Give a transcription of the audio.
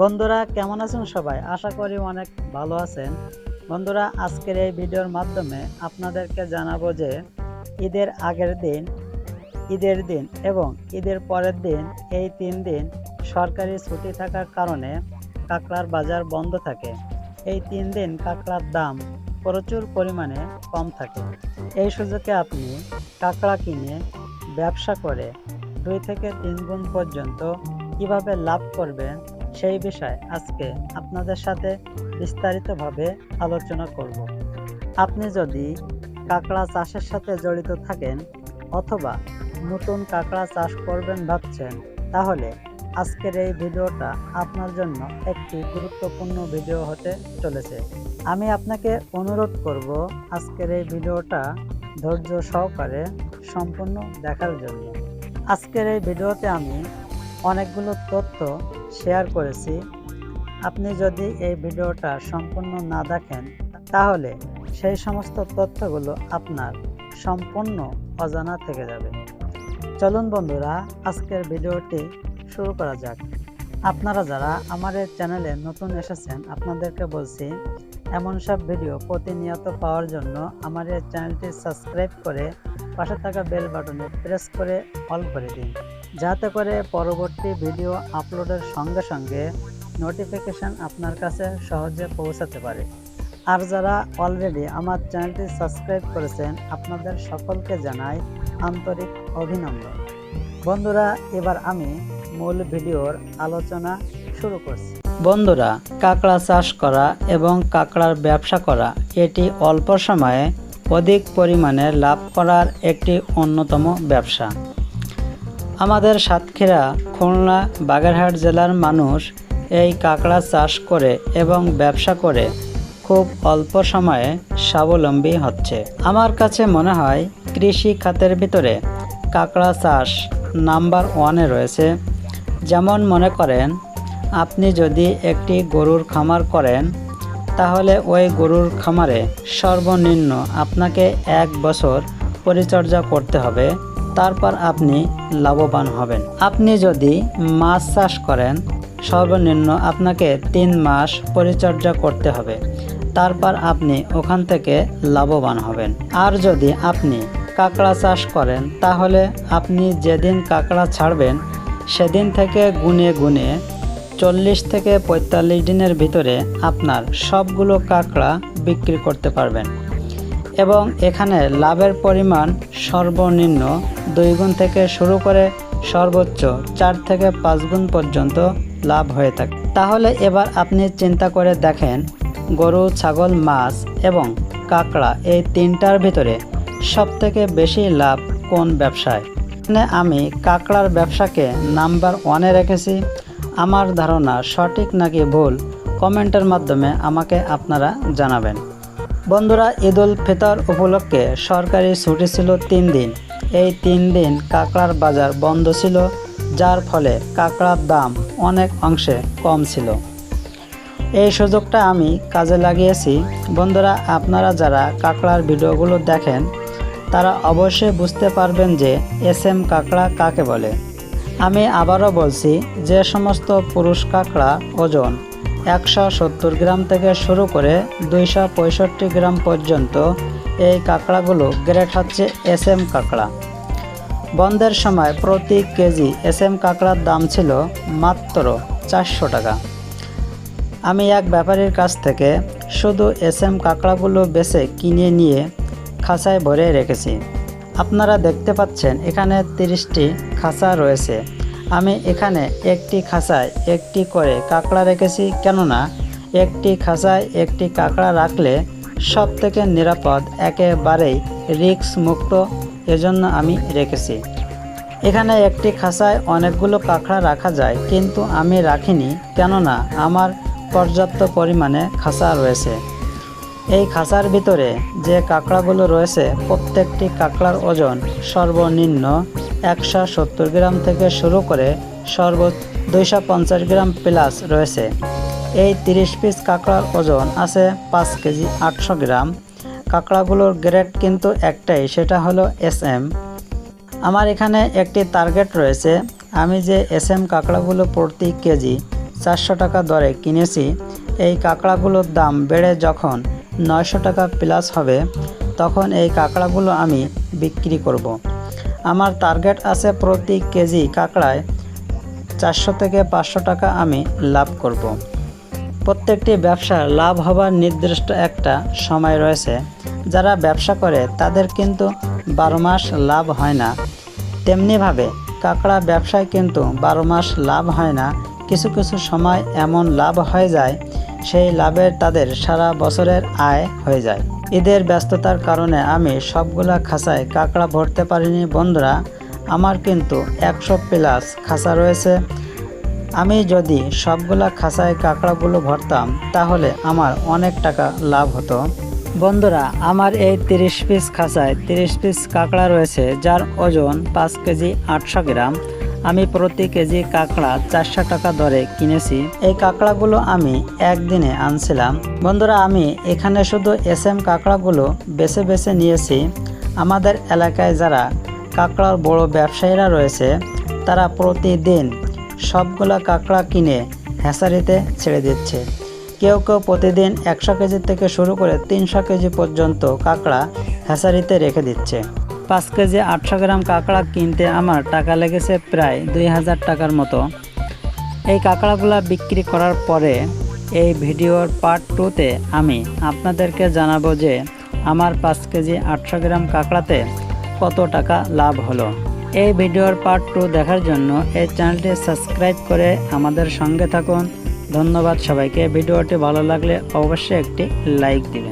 বন্ধুরা, কেমন আছেন সবাই? আশা করি অনেক ভালো আছেন। বন্ধুরা, আজকের এই ভিডিওর মাধ্যমে আপনাদেরকে জানাব যে ঈদের আগের দিন, ঈদের দিন এবং ঈদের পরের দিন, এই তিন দিন সরকারি ছুটি থাকার কারণে কাঁকড়ার বাজার বন্ধ থাকে। এই তিন দিন কাঁকড়ার দাম প্রচুর পরিমাণে কম থাকে। এই সুযোগে আপনি কাঁকড়া কিনে ব্যবসা করে দুই থেকে তিন গুণ পর্যন্ত কীভাবে লাভ করবেন সেই বিষয়ে আজকে আপনাদের সাথে বিস্তারিতভাবে আলোচনা করব। আপনি যদি কাঁকড়া চাষের সাথে জড়িত থাকেন অথবা নতুন কাঁকড়া চাষ করবেন ভাবছেন, তাহলে আজকের এই ভিডিওটা আপনার জন্য একটি গুরুত্বপূর্ণ ভিডিও হতে চলেছে। আমি আপনাকে অনুরোধ করব আজকের এই ভিডিওটা ধৈর্য সহকারে সম্পূর্ণ দেখার জন্য। আজকের এই ভিডিওতে আমি অনেকগুলো তথ্য শেয়ার করেছি। আপনি যদি এই ভিডিওটা সম্পূর্ণ না দেখেন, তাহলে সেই সমস্ত তথ্যগুলো আপনার সম্পূর্ণ অজানা থেকে যাবে। চলুন বন্ধুরা, আজকের ভিডিওটি শুরু করা যাক। আপনারা যারা আমার এই চ্যানেলে নতুন এসেছেন, আপনাদেরকে বলছি, এমন সব ভিডিও প্রতিনিয়ত পাওয়ার জন্য আমার এই চ্যানেলটি সাবস্ক্রাইব করে পাশে থাকা বেল বাটনে প্রেস করে অল করে দিন। যাতে করে পরবর্তী ভিডিও আপলোডের সঙ্গে সঙ্গে নোটিফিকেশান আপনার কাছে সহজে পৌঁছাতে পারে। আর যারা অলরেডি আমার চ্যানেলটি সাবস্ক্রাইব করেছেন, আপনাদের সকলকে জানাই আন্তরিক অভিনন্দন। বন্ধুরা, এবার আমি মূল ভিডিওর আলোচনা শুরু করছি। বন্ধুরা, কাঁকড়া চাষ করা এবং কাঁকড়ার ব্যবসা করা, এটি অল্প সময়ে অধিক পরিমাণে লাভ করার একটি অন্যতম ব্যবসা। আমাদের সাতক্ষীরা, খুলনা, বাগেরহাট জেলার মানুষ এই কাঁকড়া চাষ করে এবং ব্যবসা করে খুব অল্প সময়ে স্বাবলম্বী হচ্ছে। আমার কাছে মনে হয় কৃষি খাতের ভিতরে কাঁকড়া চাষ নাম্বার ওয়ানে রয়েছে। যেমন মনে করেন, আপনি যদি একটি গরুর খামার করেন, তাহলে ওই গরুর খামারে সর্বনিম্ন আপনাকে এক বছর পরিচর্যা করতে হবে। তারপর আপনি লাভবান হবেন। আপনি যদি মাছ চাষ করেন, সর্বনিম্ন আপনাকে তিন মাস পরিচর্যা করতে হবে। তারপর আপনি ওখান থেকে লাভবান হবেন। আর যদি আপনি কাঁকড়া চাষ করেন, তাহলে আপনি যেদিন কাঁকড়া ছাড়বেন, সেদিন থেকে গুনে গুনে চল্লিশ থেকে পঁয়তাল্লিশ দিনের ভিতরে আপনার সবগুলো কাঁকড়া বিক্রি করতে পারবেন। এবং এখানে লাভের পরিমাণ সর্বনিম্ন দুই গুণ থেকে শুরু করে সর্বোচ্চ চার থেকে পাঁচ গুণ পর্যন্ত লাভ হয়ে থাকে। তাহলে এবার আপনি চিন্তা করে দেখেন, গরু, ছাগল, মাছ এবং কাঁকড়া এই তিনটার ভিতরে সবথেকে বেশি লাভ কোন ব্যবসায়? এখানে আমি কাঁকড়ার ব্যবসাকে নাম্বার ওয়ানে রেখেছি। আমার ধারণা সঠিক নাকি ভুল? কমেন্টের মাধ্যমে আমাকে আপনারা জানাবেন। বন্ধুরা, ঈদ উল ফিতর উপলক্ষে সরকারি ছুটি ছিল তিন দিন। এই তিন দিন কাঁকড়ার বাজার বন্ধ ছিল, যার ফলে কাঁকড়ার দাম অনেক অংশে কম ছিল। এই সুযোগটা আমি কাজে লাগিয়েছি। বন্ধুরা, আপনারা যারা কাঁকড়ার ভিডিওগুলো দেখেন, তারা অবশ্যই বুঝতে পারবেন যে এস এম কাঁকড়া কাকে বলে। আমি আবারও বলছি, যে সমস্ত পুরুষ কাঁকড়া ওজন একশো সত্তর গ্রাম থেকে শুরু করে দুইশো পঁয়ষট্টি গ্রাম পর্যন্ত এই কাঁকড়াগুলো গ্রেট হচ্ছে এস এম কাঁকড়া। বন্ধের সময় প্রতি কেজি এস এম কাঁকড়ার দাম ছিল মাত্র চারশো টাকা। আমি এক ব্যাপারীর কাছ থেকে শুধু এস এম কাঁকড়াগুলো বেছে কিনে নিয়ে খাঁচায় ভরে রেখেছি। আপনারা দেখতে পাচ্ছেন এখানে তিরিশটি খাঁচা রয়েছে। আমি এখানে একটি খাঁচায় একটি করে কাঁকড়া রেখেছি, কেননা একটি খাঁচায় একটি কাঁকড়া রাখলে সব থেকে নিরাপদ, একেবারেই রিস্ক মুক্ত এজন্য আমি রেখেছি। এখানে একটি খাঁচায় অনেকগুলো কাঁকড়া রাখা যায়, কিন্তু আমি রাখিনি, কেননা আমার পর্যাপ্ত পরিমাণে খাঁচা রয়েছে। এই খাঁচার ভিতরে যে কাঁকড়াগুলো রয়েছে, প্রত্যেকটি কাঁকড়ার ওজন সর্বনিম্ন একশো সত্তর গ্রাম থেকে শুরু করে সর্ব দুইশো পঞ্চাশ গ্রাম প্লাস রয়েছে। এই তিরিশ পিস কাঁকড়ার ওজন আছে পাঁচ কেজি আটশো গ্রাম। কাঁকড়াগুলোর গ্রেড কিন্তু একটাই, সেটা হলো এস এম আমার এখানে একটি টার্গেট রয়েছে, আমি যে এস এম কাঁকড়াগুলো প্রতি কেজি চারশো টাকা দরে কিনেছি, এই কাঁকড়াগুলোর দাম বেড়ে যখন নয়শো টাকা প্লাস হবে, তখন এই কাঁকড়াগুলো আমি বিক্রি করব। আমার টার্গেট আছে প্রতি কেজি কাঁকড়ায় চারশো থেকে পাঁচশো টাকা আমি লাভ করব। প্রত্যেকটি ব্যবসার লাভ হবার নির্দিষ্ট একটা সময় রয়েছে। যারা ব্যবসা করে, তাদের কিন্তু বারো মাস লাভ হয় না। তেমনিভাবে কাঁকড়া ব্যবসায় কিন্তু বারো মাস লাভ হয় না। কিছু কিছু সময় এমন লাভ হয়ে যায়, সেই লাভের তাদের সারা বছরের আয় হয়ে যায়। ঈদের ব্যস্ততার কারণে আমি সবগুলা খাঁচায় কাঁকড়া ভরতে পারিনি, বন্ধুরা। আমার কিন্তু একশো প্লাস খাঁচা রয়েছে। আমি যদি সবগুলা খাঁচায় কাঁকড়াগুলো ভরতাম, তাহলে আমার অনেক টাকা লাভ হতো। বন্ধুরা, আমার এই তিরিশ পিস খাঁচায় তিরিশ পিস কাঁকড়া রয়েছে, যার ওজন পাঁচ কেজি আটশো গ্রাম। আমি প্রতি কেজি কাঁকড়া চারশো টাকা দরে কিনেছি। এই কাঁকড়াগুলো আমি একদিনে আনছিলাম। বন্ধুরা, আমি এখানে শুধু এস এম কাঁকড়াগুলো বেছে বেছে নিয়েছি। আমাদের এলাকায় যারা কাঁকড়ার বড় ব্যবসায়ীরা রয়েছে, তারা প্রতিদিন সবগুলা কাঁকড়া কিনে হ্যাঁসারিতে ছেড়ে দিচ্ছে। কেউ কেউ প্রতিদিন একশো কেজি থেকে শুরু করে তিনশো কেজি পর্যন্ত কাঁকড়া হ্যাঁসারিতে রেখে দিচ্ছে। পাঁচ কেজি আটশো গ্রাম কাঁকড়া কিনতে আমার টাকা লেগেছে প্রায় দুই হাজার টাকার মতো। এই কাঁকড়াগুলো বিক্রি করার পরে এই ভিডিওর পার্ট টুতে আমি আপনাদেরকে জানাব যে আমার পাঁচ কেজি আটশো গ্রাম কাঁকড়াতে কত টাকা লাভ হলো। এই ভিডিওর পার্ট টু দেখার জন্য এই চ্যানেলটি সাবস্ক্রাইব করে আমাদের সঙ্গে থাকুন। ধন্যবাদ সবাইকে। ভিডিওটি ভালো লাগলে অবশ্যই একটি লাইক দিবেন।